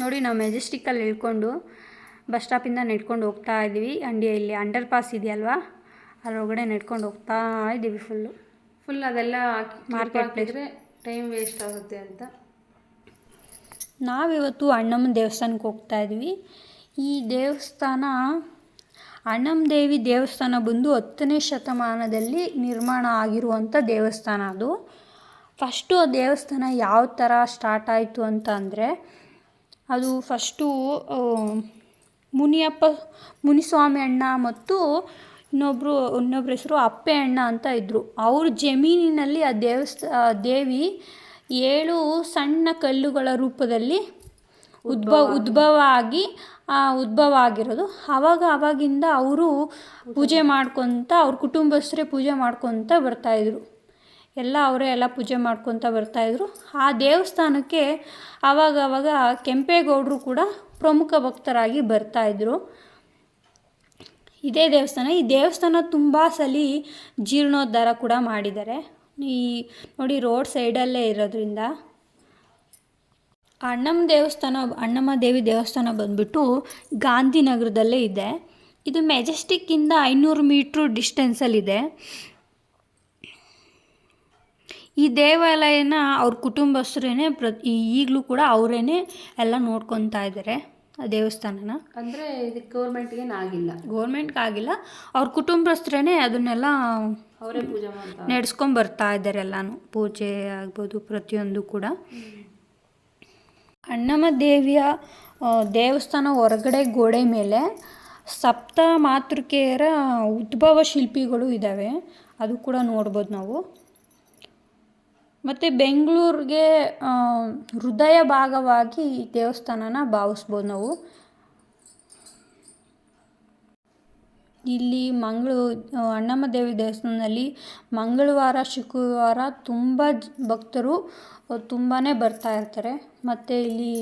ನೋಡಿ ನಾವು ಮೆಜೆಸ್ಟಿಕ್ಕಲ್ಲಿ ಇಳ್ಕೊಂಡು ಬಸ್ ಸ್ಟಾಪಿಂದ ನಡ್ಕೊಂಡು ಹೋಗ್ತಾ ಇದ್ದೀವಿ. ಅಂಡಿ ಇಲ್ಲಿ ಅಂಡರ್ ಪಾಸ್ ಇದೆಯಲ್ವಾ? ಅದ್ರೊಳಗಡೆ ನಡ್ಕೊಂಡು ಹೋಗ್ತಾ ಇದ್ದೀವಿ ಫುಲ್ಲು ಫುಲ್ ಅದೆಲ್ಲ ಮಾರ್ಕೆಟ್ ಪ್ಲೇಸ್ರೆ ಟೈಮ್ ವೇಸ್ಟ್ ಆಗುತ್ತೆ ಅಂತ. ನಾವಿವತ್ತು ಅಣ್ಣಮ್ಮನ ದೇವಸ್ಥಾನಕ್ಕೆ ಹೋಗ್ತಾ ಇದ್ವಿ ಈ ದೇವಸ್ಥಾನ ಅಣ್ಣಮ್ಮ ದೇವಿ ದೇವಸ್ಥಾನ ಬಂದು ಹತ್ತನೇ ಶತಮಾನದಲ್ಲಿ ನಿರ್ಮಾಣ ಆಗಿರುವಂಥ ದೇವಸ್ಥಾನ ಅದು. ಫಸ್ಟು ಆ ದೇವಸ್ಥಾನ ಯಾವ ಥರ ಸ್ಟಾರ್ಟ್ ಆಯಿತು ಅಂತ ಅಂದರೆ ಅದು ಫಸ್ಟು ಮುನಿಯಪ್ಪ ಮುನಿಸ್ವಾಮಿ ಅಣ್ಣ ಮತ್ತು ಇನ್ನೊಬ್ಬರು ಇನ್ನೊಬ್ರ ಹೆಸರು ಅಪ್ಪೆ ಅಣ್ಣ ಅಂತ ಇದ್ದರು ಅವ್ರ ಜಮೀನಿನಲ್ಲಿ ಆ ದೇವಸ್ಥ ದೇವಿ ಏಳು ಸಣ್ಣ ಕಲ್ಲುಗಳ ರೂಪದಲ್ಲಿ ಉದ್ಭವ ಉದ್ಭವ. ಆಗಿ ಉದ್ಭವ ಆಗಿರೋದು ಆವಾಗ ಆವಾಗಿಂದ ಅವರು ಪೂಜೆ ಮಾಡ್ಕೊತ ಅವ್ರ ಕುಟುಂಬಸ್ಥರೇ ಪೂಜೆ ಮಾಡ್ಕೊತ ಬರ್ತಾಯಿದ್ರು ಎಲ್ಲ ಅವರೇ ಎಲ್ಲ ಪೂಜೆ ಮಾಡ್ಕೊತ ಬರ್ತಾಯಿದ್ರು ಆ ದೇವಸ್ಥಾನಕ್ಕೆ ಆವಾಗ ಆವಾಗ ಕೆಂಪೇಗೌಡರು ಕೂಡ ಪ್ರಮುಖ ಭಕ್ತರಾಗಿ ಬರ್ತಾಯಿದ್ರು ಇದೇ ದೇವಸ್ಥಾನ. ಈ ದೇವಸ್ಥಾನ ತುಂಬ ಸಲ ಜೀರ್ಣೋದ್ಧಾರ ಕೂಡ ಮಾಡಿದ್ದಾರೆ. ಈ ನೋಡಿ ರೋಡ್ ಸೈಡಲ್ಲೇ ಇರೋದ್ರಿಂದ ಅಣ್ಣಮ್ಮ ದೇವಸ್ಥಾನ, ಅಣ್ಣಮ್ಮ ದೇವಿ ದೇವಸ್ಥಾನ ಬಂದ್ಬಿಟ್ಟು ಗಾಂಧಿನಗರದಲ್ಲೇ ಇದೆ. ಇದು ಮೆಜೆಸ್ಟಿಕ್ಕಿಂದ ಐನೂರು ಮೀಟ್ರು ಡಿಸ್ಟೆನ್ಸಲ್ಲಿದೆ. ಈ ದೇವಾಲಯನ ಅವ್ರ ಕುಟುಂಬಸ್ಥರೇ ಪ್ರತಿ ಈಗಲೂ ಕೂಡ ಅವರೇನೆ ಎಲ್ಲ ನೋಡ್ಕೊತಾ ಇದ್ದಾರೆ ಆ ದೇವಸ್ಥಾನನ. ಅಂದರೆ ಇದು ಗೌರ್ಮೆಂಟ್ಗೆ ಆಗಿಲ್ಲ. ಗೌರ್ಮೆಂಟ್ಗೆ ಆಗಿಲ್ಲ. ಅವ್ರ ಕುಟುಂಬಸ್ಥರೇ ಅದನ್ನೆಲ್ಲ ಅವರೇ ಪೂಜೆ ನಡೆಸ್ಕೊಂಡು ಬರ್ತಾ ಇದ್ದಾರೆ ಎಲ್ಲನೂ. ಪೂಜೆ ಆಗ್ಬೋದು ಪ್ರತಿಯೊಂದು ಕೂಡ. ಅಣ್ಣಮ್ಮ ದೇವಿಯ ದೇವಸ್ಥಾನ ಹೊರಗಡೆ ಗೋಡೆ ಮೇಲೆ ಸಪ್ತ ಮಾತೃಕೆಯರ ಉದ್ಭವ ಶಿಲ್ಪಿಗಳು ಇದ್ದಾವೆ ಅದು ಕೂಡ ನೋಡ್ಬೋದು ನಾವು. ಮತ್ತು ಬೆಂಗಳೂರಿಗೆ ಹೃದಯ ಭಾಗವಾಗಿ ಈ ದೇವಸ್ಥಾನನ ಭಾವಿಸ್ಬೋದು ನಾವು. ಇಲ್ಲಿ ಮಂಗಳೂ ಅಣ್ಣಮ್ಮ ದೇವಿ ದೇವಸ್ಥಾನದಲ್ಲಿ ಮಂಗಳವಾರ, ಶುಕ್ರವಾರ ತುಂಬ ಭಕ್ತರು ತುಂಬಾ ಬರ್ತಾ ಇರ್ತಾರೆ. ಮತ್ತು ಇಲ್ಲಿ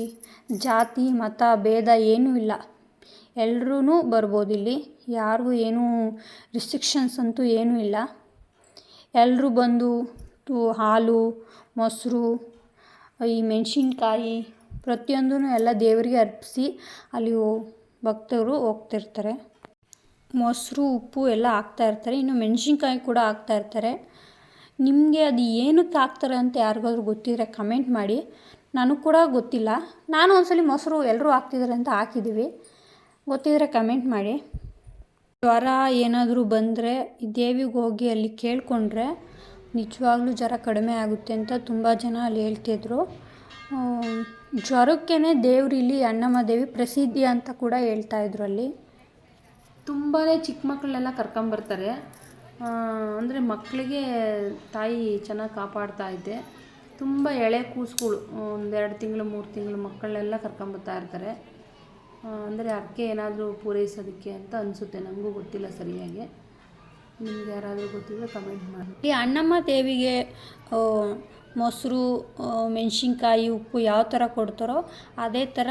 ಜಾತಿ, ಮತ, ಭೇದ ಏನೂ ಇಲ್ಲ. ಎಲ್ಲರೂ ಬರ್ಬೋದು ಇಲ್ಲಿ. ಯಾರಿಗೂ ಏನೂ ರಿಸ್ಟ್ರಿಕ್ಷನ್ಸ್ ಅಂತೂ ಏನೂ ಇಲ್ಲ. ಎಲ್ಲರೂ ಬಂದು ತು- ಹಾಲು, ಮೊಸರು, ಈ ಮೆಣಸಿನ್ಕಾಯಿ ಪ್ರತಿಯೊಂದೂ ಎಲ್ಲ ದೇವರಿಗೆ ಅರ್ಪಿಸಿ ಅಲ್ಲಿ ಭಕ್ತರು ಹೋಗ್ತಿರ್ತಾರೆ. ಮೊಸರು, ಉಪ್ಪು ಎಲ್ಲ ಹಾಕ್ತಾಯಿರ್ತಾರೆ ಇನ್ನು ಮೆಣಸಿನ್ಕಾಯಿ ಕೂಡ ಹಾಕ್ತಾಯಿರ್ತಾರೆ ನಿಮಗೆ ಅದು ಏನಕ್ಕೆ ಹಾಕ್ತಾರೆ ಅಂತ ಯಾರಿಗಾದ್ರೂ ಗೊತ್ತಿದ್ರೆ ಕಮೆಂಟ್ ಮಾಡಿ. ನನಗೆ ಕೂಡ ಗೊತ್ತಿಲ್ಲ. ನಾನು ಒಂದ್ಸಲಿ ಮೊಸರು ಎಲ್ಲರೂ ಹಾಕ್ತಿದ್ದಾರೆ ಅಂತ ಹಾಕಿದ್ದೀವಿ ಗೊತ್ತಿದ್ರೆ ಕಮೆಂಟ್ ಮಾಡಿ. ಜ್ವರ ಏನಾದರೂ ಬಂದರೆ ದೇವಿಗೆ ಹೋಗಿ ಅಲ್ಲಿ ಕೇಳಿಕೊಂಡ್ರೆ ನಿಜವಾಗ್ಲೂ ಜ್ವರ ಕಡಿಮೆ ಆಗುತ್ತೆ ಅಂತ ತುಂಬ ಜನ ಅಲ್ಲಿ ಹೇಳ್ತಿದ್ರು. ಜ್ವರಕ್ಕೇ ದೇವ್ರು ಇಲ್ಲಿ ಅಣ್ಣಮ್ಮ ದೇವಿ ಪ್ರಸಿದ್ಧಿ ಅಂತ ಕೂಡ ಹೇಳ್ತಾ ಇದ್ರು ಅಲ್ಲಿ. ತುಂಬಾ ಚಿಕ್ಕ ಮಕ್ಕಳನ್ನೆಲ್ಲ ಕರ್ಕೊಂಬರ್ತಾರೆ ಅಂದರೆ ಮಕ್ಕಳಿಗೆ ತಾಯಿ ಚೆನ್ನಾಗಿ ಕಾಪಾಡ್ತಾ ಇದ್ದೆ ತುಂಬ ಎಳೆ ಕೂಸುಗಳು ಒಂದೆರಡು ತಿಂಗಳು, ಮೂರು ತಿಂಗಳು ಮಕ್ಕಳನ್ನೆಲ್ಲ ಕರ್ಕೊಂಬರ್ತಾ ಇರ್ತಾರೆ. ಅಂದರೆ ಅಕ್ಕೆ ಏನಾದರೂ ಪೂರೈಸೋದಕ್ಕೆ ಅಂತ ಅನಿಸುತ್ತೆ ನನಗೂ ಗೊತ್ತಿಲ್ಲ ಸರಿಯಾಗಿ. ನಿಮ್ಗೆ ಯಾರಾದರೂ ಗೊತ್ತಿದ್ರೆ ಕಮೆಂಟ್ ಮಾಡಿ. ಈ ಅಣ್ಣಮ್ಮ ದೇವಿಗೆ ಮೊಸರು ಮೆಣಸಿನ್ಕಾಯಿ ಉಪ್ಪು ಯಾವ ಥರ ಕೊಡ್ತಾರೋ ಅದೇ ಥರ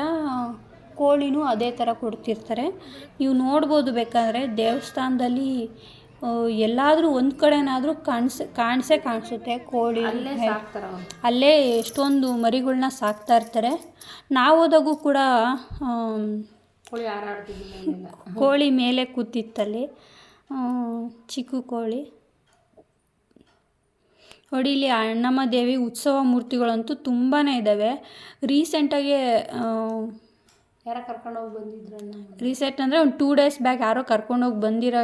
ಕೋಳಿನೂ ಅದೇ ಥರ ಕೊಡ್ತಿರ್ತಾರೆ. ನೀವು ನೋಡ್ಬೋದು ಬೇಕಾದರೆ ದೇವಸ್ಥಾನದಲ್ಲಿ ಎಲ್ಲಾದರೂ ಒಂದು ಕಡೆನಾದರೂ ಕಾಣಿಸ್ ಕಾಣಿಸೇ ಕಾಣಿಸುತ್ತೆ ಕೋಳಿ ಅಲ್ಲೇ ಎಷ್ಟೊಂದು ಮರಿಗಳನ್ನ ಸಾಕ್ತಾ ಇರ್ತಾರೆ. ನಾವು ಹೋದಾಗೂ ಕೂಡ ಕೋಳಿ ಮೇಲೆ ಕೂತಿತ್ತಲ್ಲಿ. ಚಿಕ್ಕ ಕೋಳಿ. ನೋಡಿ ಇಲ್ಲಿ ಅಣ್ಣಮ್ಮ ದೇವಿ ಉತ್ಸವ ಮೂರ್ತಿಗಳಂತೂ ತುಂಬಾ ಇದ್ದಾವೆ ರೀಸೆಂಟಾಗಿ ಯಾರೋ ಕರ್ಕೊಂಡು ಹೋಗಿ ಬಂದಿದ್ರಣ್ಣ ರೀಸೆಂಟ್ ಅಂದರೆ ಒಂದು ಟೂ ಡೇಸ್ ಬ್ಯಾಕ್ ಯಾರೋ ಕರ್ಕೊಂಡೋಗಿ ಬಂದಿರೋ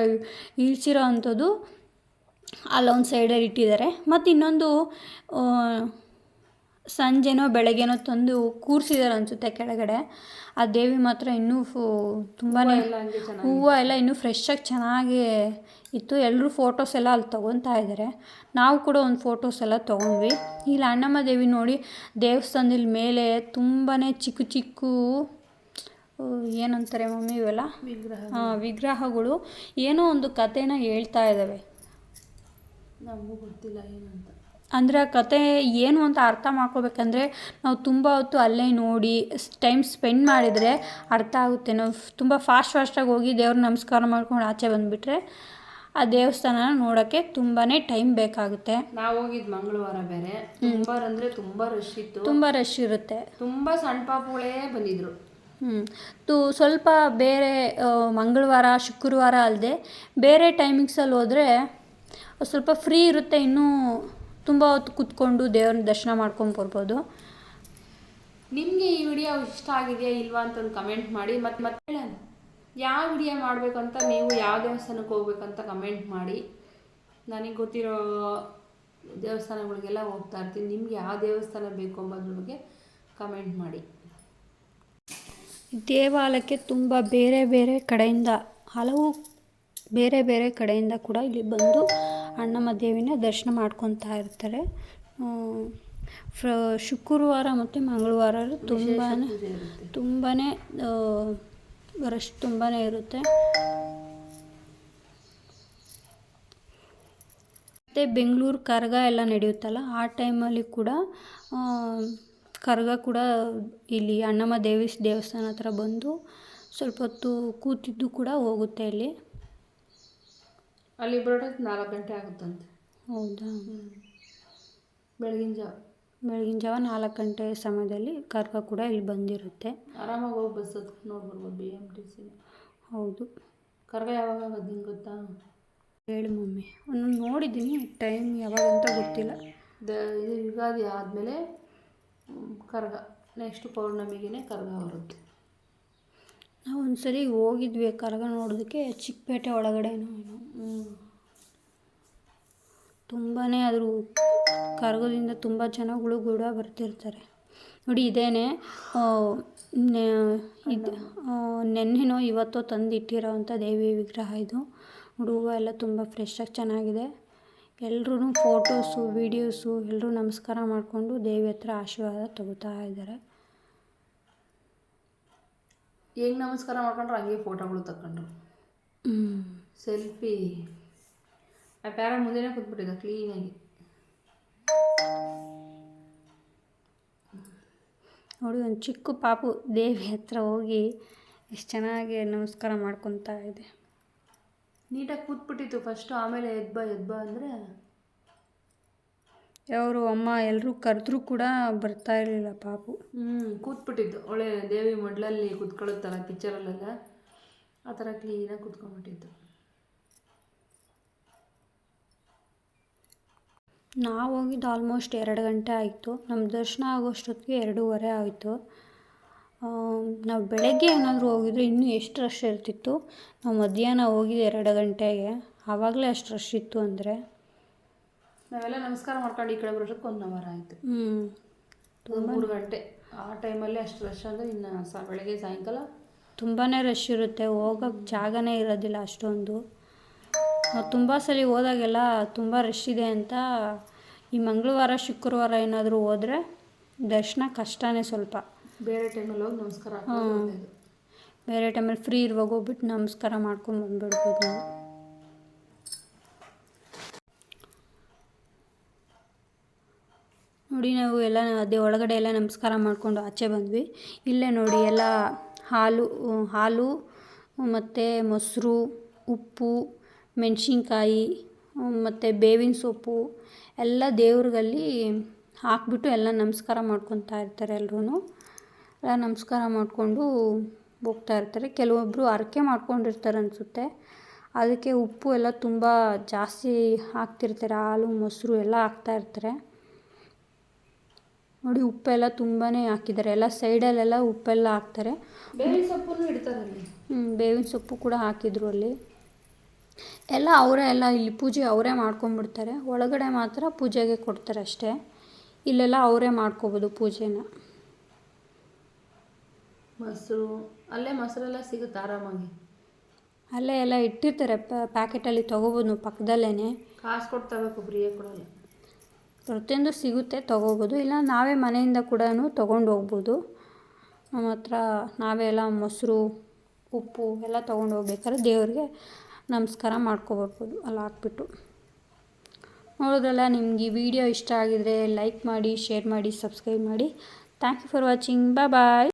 ಇಳಿಸಿರೋ ಅಂಥದ್ದು ಅಲ್ಲೊಂದು ಸೈಡಲ್ಲಿ ಇಟ್ಟಿದ್ದಾರೆ. ಮತ್ತು ಇನ್ನೊಂದು ಸಂಜೆನೋ ಬೆಳಗ್ಗೆನೋ ತಂದು ಕೂರಿಸಿದ್ದಾರೆ ಅನಿಸುತ್ತೆ ಕೆಳಗಡೆ. ಆ ದೇವಿ ಮಾತ್ರ ಇನ್ನೂ ಫು ತುಂಬಾ ಹೂವು ಎಲ್ಲ ಇನ್ನೂ ಫ್ರೆಶ್ಶಾಗಿ ಚೆನ್ನಾಗಿ ಇತ್ತು. ಎಲ್ಲರೂ ಫೋಟೋಸ್ ಎಲ್ಲ ಅಲ್ಲಿ ತೊಗೊತಾ ಇದ್ದಾರೆ ನಾವು ಕೂಡ ಒಂದು ಫೋಟೋಸ್ ಎಲ್ಲ ತೊಗೊಂಡ್ವಿ. ಇಲ್ಲಿ ಅಣ್ಣಮ್ಮ ದೇವಿ ನೋಡಿ ದೇವಸ್ಥಾನದಲ್ಲಿ ಮೇಲೆ ತುಂಬಾ ಚಿಕ್ಕ ಚಿಕ್ಕ ಏನಂತಾರೆ ಮಮ್ಮಿ ಇವೆಲ್ಲ? ವಿಗ್ರಹ ವಿಗ್ರಹಗಳು. ಏನೋ ಒಂದು ಕಥೆನ ಹೇಳ್ತಾ ಇದ್ದಾವೆ ನಮಗೂ ಗೊತ್ತಿಲ್ಲ ಏನಂತ. ಅಂದರೆ ಆ ಕತೆ ಏನು ಅಂತ ಅರ್ಥ ಮಾಡ್ಕೋಬೇಕಂದ್ರೆ ನಾವು ತುಂಬ ಹೊತ್ತು ಅಲ್ಲೇ ನೋಡಿ ಟೈಮ್ ಸ್ಪೆಂಡ್ ಮಾಡಿದರೆ ಅರ್ಥ ಆಗುತ್ತೆ. ನಾವು ತುಂಬ ಫಾಸ್ಟ್ ಫಾಸ್ಟಾಗಿ ಹೋಗಿ ದೇವ್ರ ನಮಸ್ಕಾರ ಮಾಡ್ಕೊಂಡು ಆಚೆ ಬಂದುಬಿಟ್ರೆ ಆ ದೇವಸ್ಥಾನ ನೋಡೋಕ್ಕೆ ತುಂಬಾ ಟೈಮ್ ಬೇಕಾಗುತ್ತೆ. ನಾವು ಹೋಗಿದ್ದು ಮಂಗಳವಾರ ಬೇರೆ. ತುಂಬಾ ಅಂದರೆ ತುಂಬ ರಶ್ ಇತ್ತು. ತುಂಬ ರಶ್ ಇರುತ್ತೆ. ತುಂಬ ಸಣ್ಣ ಪಾಪುಗಳೇ ಬಂದಿದ್ರು. ಹ್ಞೂ ತು ಸ್ವಲ್ಪ ಬೇರೆ ಮಂಗಳವಾರ ಶುಕ್ರವಾರ ಅಲ್ಲದೆ ಬೇರೆ ಟೈಮಿಂಗ್ಸಲ್ಲಿ ಹೋದರೆ ಸ್ವಲ್ಪ ಫ್ರೀ ಇರುತ್ತೆ. ಇನ್ನೂ ತುಂಬ ಹೊತ್ತು ಕೂತ್ಕೊಂಡು ದೇವ್ರನ್ನ ದರ್ಶನ ಮಾಡ್ಕೊಂಡು ಬರ್ಬೋದು. ನಿಮಗೆ ಈ ವಿಡಿಯೋ ಇಷ್ಟ ಆಗಿದೆಯಾ ಇಲ್ವಾ ಅಂತ ಒಂದು ಕಮೆಂಟ್ ಮಾಡಿ. ಮತ್ತು ಮತ್ತೆ ಹೇಳೋಣ. ಯಾವ ವಿಡಿಯೋ ಮಾಡಬೇಕಂತ ನೀವು ಯಾವ ದೇವಸ್ಥಾನಕ್ಕೆ ಹೋಗ್ಬೇಕಂತ ಕಮೆಂಟ್ ಮಾಡಿ. ನನಗೆ ಗೊತ್ತಿರೋ ದೇವಸ್ಥಾನಗಳಿಗೆಲ್ಲ ಹೋಗ್ತಾ ಇರ್ತೀನಿ. ನಿಮ್ಗೆ ಯಾವ ದೇವಸ್ಥಾನ ಬೇಕು ಅಂಬೋದ್ರ ಬಗ್ಗೆ ಕಮೆಂಟ್ ಮಾಡಿ. ದೇವಾಲಯಕ್ಕೆ ತುಂಬ ಬೇರೆ ಬೇರೆ ಕಡೆಯಿಂದ ಹಲವು ಬೇರೆ ಬೇರೆ ಕಡೆಯಿಂದ ಕೂಡ ಇಲ್ಲಿ ಬಂದು ಅಣ್ಣಮ್ಮ ದೇವಿನ ದರ್ಶನ ಮಾಡ್ಕೊತಾ ಇರ್ತಾರೆ. ಫ್ರ, ಶುಕ್ರವಾರ ಮತ್ತು ಮಂಗಳವಾರ ತುಂಬಾ ತುಂಬಾ ರಶ್ ತುಂಬಾ ಇರುತ್ತೆ. ಮತ್ತು ಬೆಂಗಳೂರು ಕರಗ ಎಲ್ಲ ನಡೆಯುತ್ತಲ್ಲ, ಆ ಟೈಮಲ್ಲಿ ಕೂಡ ಕರಗ ಕೂಡ ಇಲ್ಲಿ ಅಣ್ಣಮ್ಮ ದೇವಿ ದೇವಸ್ಥಾನ ಹತ್ರ ಬಂದು ಸ್ವಲ್ಪ ಹೊತ್ತು ಕೂತಿದ್ದು ಕೂಡ ಹೋಗುತ್ತೆ ಇಲ್ಲಿ. ಅಲ್ಲಿ ಬರೋದಕ್ಕೆ ನಾಲ್ಕು ಗಂಟೆ ಆಗುತ್ತಂತೆ. ಹೌದಾ? ಬೆಳಗಿನ ಜಾವ. ಬೆಳಗಿನ ಜಾವ ನಾಲ್ಕು ಗಂಟೆ ಸಮಯದಲ್ಲಿ ಕರಗ ಕೂಡ ಇಲ್ಲಿ ಬಂದಿರುತ್ತೆ. ಆರಾಮಾಗಿ ಹೋಗಿ ಬಸ್ ಹತ್ಕೊಂಡು ನೋಡ್ಬರ್ಬೋದು ಬಿ ಎಂ ಟಿ ಸಿ ಹೌದು. ಕರ್ಗ ಯಾವಾಗ ಆಗೋದು ನಿಂಗೆ ಗೊತ್ತಾ? ಹೇಳು ಮಮ್ಮಿ. ಒಂದು ನೋಡಿದ್ದೀನಿ ಟೈಮ್ ಯಾವಾಗ ಅಂತ ಗೊತ್ತಿಲ್ಲ. ದ ಇದು ಯುಗಾದಿ ಆದಮೇಲೆ ಕರ್ಗ ನೆಕ್ಸ್ಟ್ ಪೌರ್ಣಮಿಗೆ ಕರ್ಗ ಬರುತ್ತೆ. ನಾವು ಒಂದು ಸರಿ ಹೋಗಿದ್ವಿ ಕರಗ ನೋಡೋದಕ್ಕೆ ಚಿಕ್ಕಪೇಟೆ ಒಳಗಡೆನೋ ಏನೋ ತುಂಬಾ ಅದ್ರ ಕರಗದಿಂದ ತುಂಬ ಜನಗಳು ಕೂಡ ಬರ್ತಿರ್ತಾರೆ. ನೋಡಿ ಇದೇನೆ ಇದು ನೆನ್ನೆನೋ ಇವತ್ತೋ ತಂದು ಇಟ್ಟಿರೋವಂಥ ದೇವಿ ವಿಗ್ರಹ ಇದು. ನೋಡಿ ಹೂವು ಎಲ್ಲ ತುಂಬ ಫ್ರೆಶ್ಶಾಗಿ ಚೆನ್ನಾಗಿದೆ. ಎಲ್ಲರೂ ಫೋಟೋಸು ವೀಡಿಯೋಸು ಎಲ್ಲರೂ ನಮಸ್ಕಾರ ಮಾಡಿಕೊಂಡು ದೇವಿ ಹತ್ರ ಆಶೀರ್ವಾದ ತಗೋತಾ ಇದ್ದಾರೆ. ಹೆಂಗೆ ನಮಸ್ಕಾರ ಮಾಡ್ಕೊಂಡ್ರು ಹಂಗೆ ಫೋಟೋಗಳು ತಗೊಂಡ್ರು ಸೆಲ್ಫಿ. ಆ ಪ್ಯಾರ ಮುಂದೆನೇ ಕೂತ್ಬಿಟ್ಟಿದ್ದ ಕ್ಲೀನಾಗಿ ನೋಡಿ ಒಂದು ಚಿಕ್ಕ ಪಾಪು ದೇವಿ ಹತ್ರ ಹೋಗಿ ಎಷ್ಟು ಚೆನ್ನಾಗಿ ನಮಸ್ಕಾರ ಮಾಡ್ಕೊತಾ ಇದೆ. ನೀಟಾಗಿ ಕೂತ್ಬಿಟ್ಟಿತ್ತು ಫಸ್ಟು ಆಮೇಲೆ ಎದ್ಬ ಎದ್ಬ ಅಂದರೆ ಅವರು ಅಮ್ಮ ಎಲ್ಲರೂ ಕರೆದ್ರೂ ಕೂಡ ಬರ್ತಾ ಇರಲಿಲ್ಲ ಪಾಪು. ಹ್ಞೂ ಕೂತ್ಬಿಟ್ಟಿದ್ದು. ಒಳ್ಳೆ ದೇವಿ ಮಡ್ಲಲ್ಲಿ ಕೂತ್ಕೊಳ್ಳುತ್ತಲ್ಲ ಪಿಕ್ಚರಲ್ಲೆಲ್ಲ ಆ ಥರ ಕ್ಲೀನಾಗಿ ಕೂತ್ಕೊಂಡ್ಬಿಟ್ಟಿದ್ದು. ನಾವು ಹೋಗಿದ್ದು ಆಲ್ಮೋಸ್ಟ್ ಎರಡು ಗಂಟೆ ಆಯಿತು. ನಮ್ಮ ದರ್ಶನ ಆಗೋಷ್ಟೊತ್ತಿಗೆ ಎರಡೂವರೆ ಆಯಿತು. ನಾವು ಬೆಳಗ್ಗೆ ಏನಾದರೂ ಹೋಗಿದ್ರೆ ಇನ್ನೂ ಎಷ್ಟು ರಶ್ ಇರ್ತಿತ್ತು. ನಾವು ಮಧ್ಯಾಹ್ನ ಹೋಗಿದ್ದು ಎರಡು ಗಂಟೆಗೆ. ಆವಾಗಲೇ ಅಷ್ಟು ರಶ್ ಇತ್ತು ಅಂದರೆ. ನಾವೆಲ್ಲ ನಮಸ್ಕಾರ ಮಾಡ್ಕೊಂಡು ಈ ಕಡೆ ಬರೋಷ್ಟಕ್ಕೆ ಒಂದು ಅವರ್ ಆಯಿತು. ಹ್ಞೂ ಮೂರು ಗಂಟೆ. ಆ ಟೈಮಲ್ಲಿ ಅಷ್ಟು ರಶ್ ಅಂದರೆ ಇನ್ನು ಸ ಬೆಳಗ್ಗೆ ಸಾಯಂಕಾಲ ತುಂಬಾ ರಶ್ ಇರುತ್ತೆ. ಹೋಗೋಕ್ಕೆ ಜಾಗನೇ ಇರೋದಿಲ್ಲ ಅಷ್ಟೊಂದು. ತುಂಬ ಸಲ ಹೋದಾಗೆಲ್ಲ ತುಂಬ ರಶ್ ಇದೆ ಅಂತ ಈ ಮಂಗಳವಾರ ಶುಕ್ರವಾರ ಏನಾದರೂ ಹೋದರೆ ದರ್ಶನ ಕಷ್ಟನೇ ಸ್ವಲ್ಪ. ಬೇರೆ ಟೈಮಲ್ಲಿ ಹೋಗಿ ನಮಸ್ಕಾರ. ಬೇರೆ ಟೈಮಲ್ಲಿ ಫ್ರೀ ಇರುವಾಗ ಹೋಗ್ಬಿಟ್ಟು ನಮಸ್ಕಾರ ಮಾಡ್ಕೊಂಡು ಬಂದ್ಬಿಡ್ಬೋದು ನಾವು. ನೋಡಿ ನಾವು ಎಲ್ಲ ಅದೇ ಒಳಗಡೆ ಎಲ್ಲ ನಮಸ್ಕಾರ ಮಾಡಿಕೊಂಡು ಆಚೆ ಬಂದ್ವಿ. ಇಲ್ಲೇ ನೋಡಿ ಎಲ್ಲ ಹಾಲು ಹಾಲು, ಮತ್ತು ಮೊಸರು, ಉಪ್ಪು, ಮೆಣಸಿನ್ಕಾಯಿ, ಮತ್ತು ಬೇವಿನ ಸೊಪ್ಪು ಎಲ್ಲ ದೇವ್ರಿಗಲ್ಲಿ ಹಾಕ್ಬಿಟ್ಟು ಎಲ್ಲ ನಮಸ್ಕಾರ ಮಾಡ್ಕೊತಾ ಇರ್ತಾರೆ ಎಲ್ಲರೂ ಎಲ್ಲ ನಮಸ್ಕಾರ ಮಾಡಿಕೊಂಡು ಹೋಗ್ತಾ ಇರ್ತಾರೆ. ಕೆಲವೊಬ್ಬರು ಹರಕೆ ಮಾಡ್ಕೊಂಡಿರ್ತಾರೆ ಅನಿಸುತ್ತೆ. ಅದಕ್ಕೆ ಉಪ್ಪು ಎಲ್ಲ ತುಂಬ ಜಾಸ್ತಿ ಹಾಕ್ತಿರ್ತಾರೆ. ಹಾಲು, ಮೊಸರು ಎಲ್ಲ ಹಾಕ್ತಾ ಇರ್ತಾರೆ. ನೋಡಿ ಉಪ್ಪೆಲ್ಲ ತುಂಬಾ ಹಾಕಿದ್ದಾರೆ. ಎಲ್ಲ ಸೈಡಲ್ಲೆಲ್ಲ ಉಪ್ಪೆಲ್ಲ ಹಾಕ್ತಾರೆ. ಬೇವಿನ ಸೊಪ್ಪು ಇಡ್ತಾರೆ ಅಲ್ಲಿ. ಹ್ಮ್, ಬೇವಿನ ಸೊಪ್ಪು ಕೂಡ ಹಾಕಿದ್ರು ಅಲ್ಲಿ. ಎಲ್ಲ ಅವರೇ ಎಲ್ಲ ಇಲ್ಲಿ ಪೂಜೆ ಅವರೇ ಮಾಡ್ಕೊಂಬಿಡ್ತಾರೆ ಒಳಗಡೆ ಮಾತ್ರ ಪೂಜೆಗೆ ಕೊಡ್ತಾರೆ ಅಷ್ಟೇ. ಇಲ್ಲೆಲ್ಲ ಅವರೇ ಮಾಡ್ಕೋಬೋದು ಪೂಜೆನ. ಮೊಸರು ಅಲ್ಲೇ ಮೊಸರೆಲ್ಲ ಸಿಗುತ್ತೆ ಆರಾಮಾಗಿ. ಅಲ್ಲೇ ಎಲ್ಲ ಇಟ್ಟಿರ್ತಾರೆ. ಪ್ಯಾಕೆಟಲ್ಲಿ ತೊಗೋಬೋದು ನೀವು ಪಕ್ಕದಲ್ಲೇ ಕಾಸು ಕೊಡ್ತಬೇಕು ಫ್ರೀಯಾಗಿ ಕೊಡಲ್ಲ. ಪ್ರತಿಯೊಂದು ಸಿಗುತ್ತೆ, ತೊಗೋಬೋದು. ಇಲ್ಲ, ನಾವೇ ಮನೆಯಿಂದ ಕೂಡ ತೊಗೊಂಡು ಹೋಗ್ಬೋದು ನಮ್ಮ ಹತ್ರ ನಾವೇ ಎಲ್ಲ ಮೊಸರು, ಉಪ್ಪು ಎಲ್ಲ ತೊಗೊಂಡು ಹೋಗ್ಬೇಕಾದ್ರೆ ದೇವರಿಗೆ ನಮಸ್ಕಾರ ಮಾಡ್ಕೊಬರ್ಬೋದು ಅಲ್ಲಿ, ಹಾಕ್ಬಿಟ್ಟು. ನೋಡೋದ್ರಲ್ಲ, ನಿಮಗೆ ಈ ವಿಡಿಯೋ ಇಷ್ಟ ಆಗಿದರೆ ಲೈಕ್ ಮಾಡಿ, ಶೇರ್ ಮಾಡಿ, ಸಬ್ಸ್ಕ್ರೈಬ್ ಮಾಡಿ. Thank you for watching bye